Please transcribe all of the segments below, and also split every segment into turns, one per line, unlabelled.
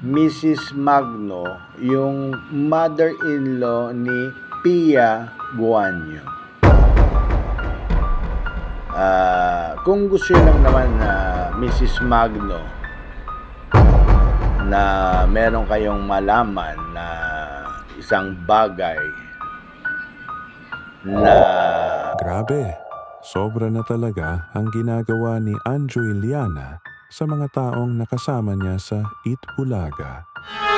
Mrs. Magno, yung mother-in-law ni Pia Guanyo. Ah, kung gusto lang naman na Mrs. Magno na meron kayong malaman na isang bagay na
Grabe, sobra na talaga ang ginagawa ni Anjo Iliana sa mga taong nakasama niya sa Eat Bulaga.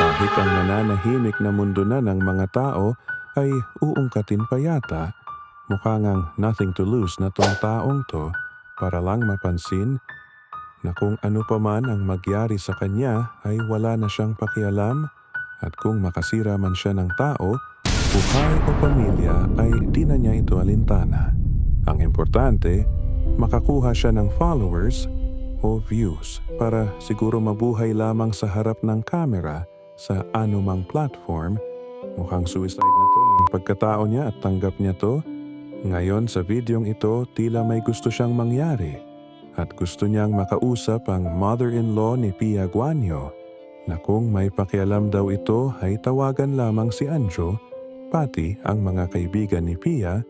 Kahit ang nananahimik na mundo na ng mga tao ay uungkatin pa yata, mukha ngang nothing to lose na tong taong to para lang mapansin na kung ano pa man ang magyari sa kanya ay wala na siyang pakialam at kung makasira man siya ng tao, buhay o pamilya ay di na niya ito alintana. Ang importante, makakuha siya ng followers o views para siguro mabuhay lamang sa harap ng kamera sa anumang platform. Mukhang suicide na to ng pagkatao niya at tanggap niya to. Ngayon sa videong ito, tila may gusto siyang mangyari at gusto niyang makausap ang mother-in-law ni Pia Guanyo na kung may pakialam daw ito ay tawagan lamang si Anjo pati ang mga kaibigan ni Pia,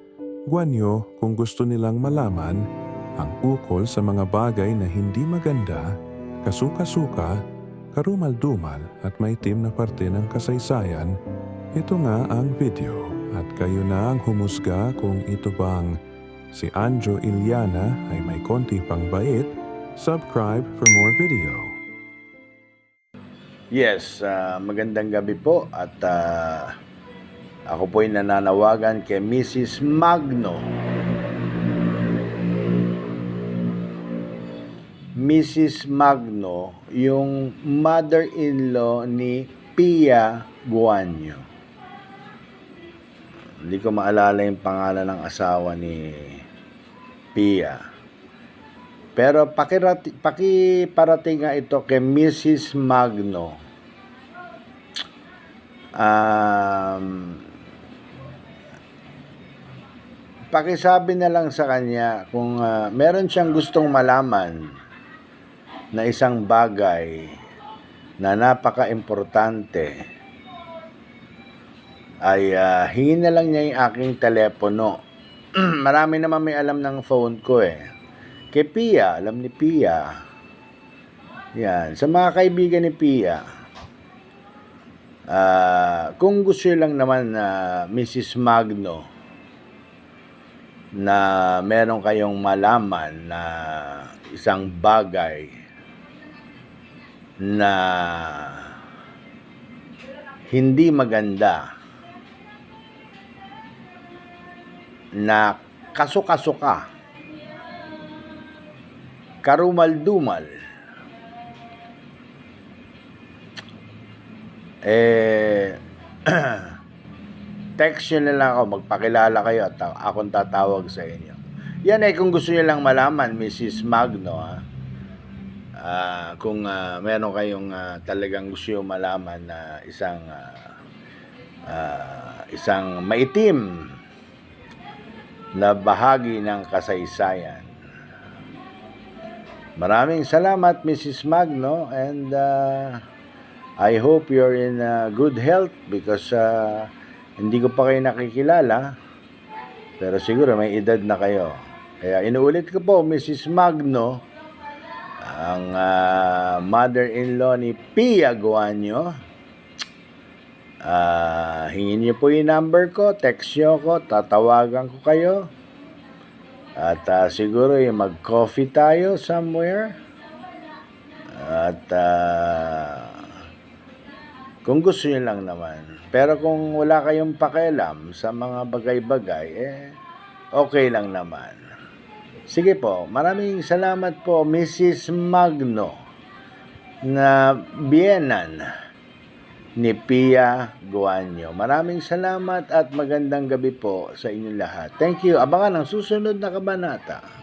Guanyo kung gusto nilang malaman ang ukol sa mga bagay na hindi maganda, kasuka-suka, karumal-dumal at may team na parte ng kasaysayan, ito nga ang video at kayo na ang humusga kung ito bang si Anjo Iliana ay may konti pang bait, subscribe for more video.
Yes, ah, magandang gabi po at ah, ako po'y nananawagan kay Mrs. Magno. Mrs. Magno, yung mother-in-law ni Pia Guanyo. Hindi ko maalala yung pangalan ng asawa ni Pia. Pero pakirati, pakiparating nga ito kay Mrs. Magno. Um, pakisabi na lang sa kanya kung ah, meron siyang gustong malaman na isang bagay na napaka-importante ay ah, hingin na lang niya yung aking telepono. Marami naman may alam ng phone ko eh. Kay Pia, alam ni Pia. Yan, sa mga kaibigan ni Pia. Ah, kung gusto lang naman na Mrs. Magno na meron kayong malaman na isang bagay na hindi maganda na kasuka-suka karumal-dumal eh text nyo na lang ako magpakilala kayo at akong tatawag sa inyo yan eh kung gusto nyo lang malaman Mrs. Magno ha Ah, kung ah, meron kayong ah, talagang gusto malaman na isang ah, ah, isang maitim na bahagi ng kasaysayan Maraming salamat, Mrs. Magno, and uh, I hope you're in uh, good health because uh, hindi ko pa kayo nakikilala, pero siguro may edad na kayo. Kaya inuulit ko po, Mrs. Magno, ang uh, mother-in-law ni Pia Guanyo. Uh, hingin niyo po yung number ko, text niyo ko, tatawagan ko kayo. At ah, siguro yung mag-coffee tayo somewhere. At ah, kung gusto nyo lang naman. Pero kung wala kayong pakialam sa mga bagay-bagay, eh, okay lang naman. Sige po, maraming salamat po, Mrs. Magno, na Bienan ni Pia Guanyo. Maraming salamat at magandang gabi po sa inyong lahat. Thank you. Abangan ang susunod na kabanata.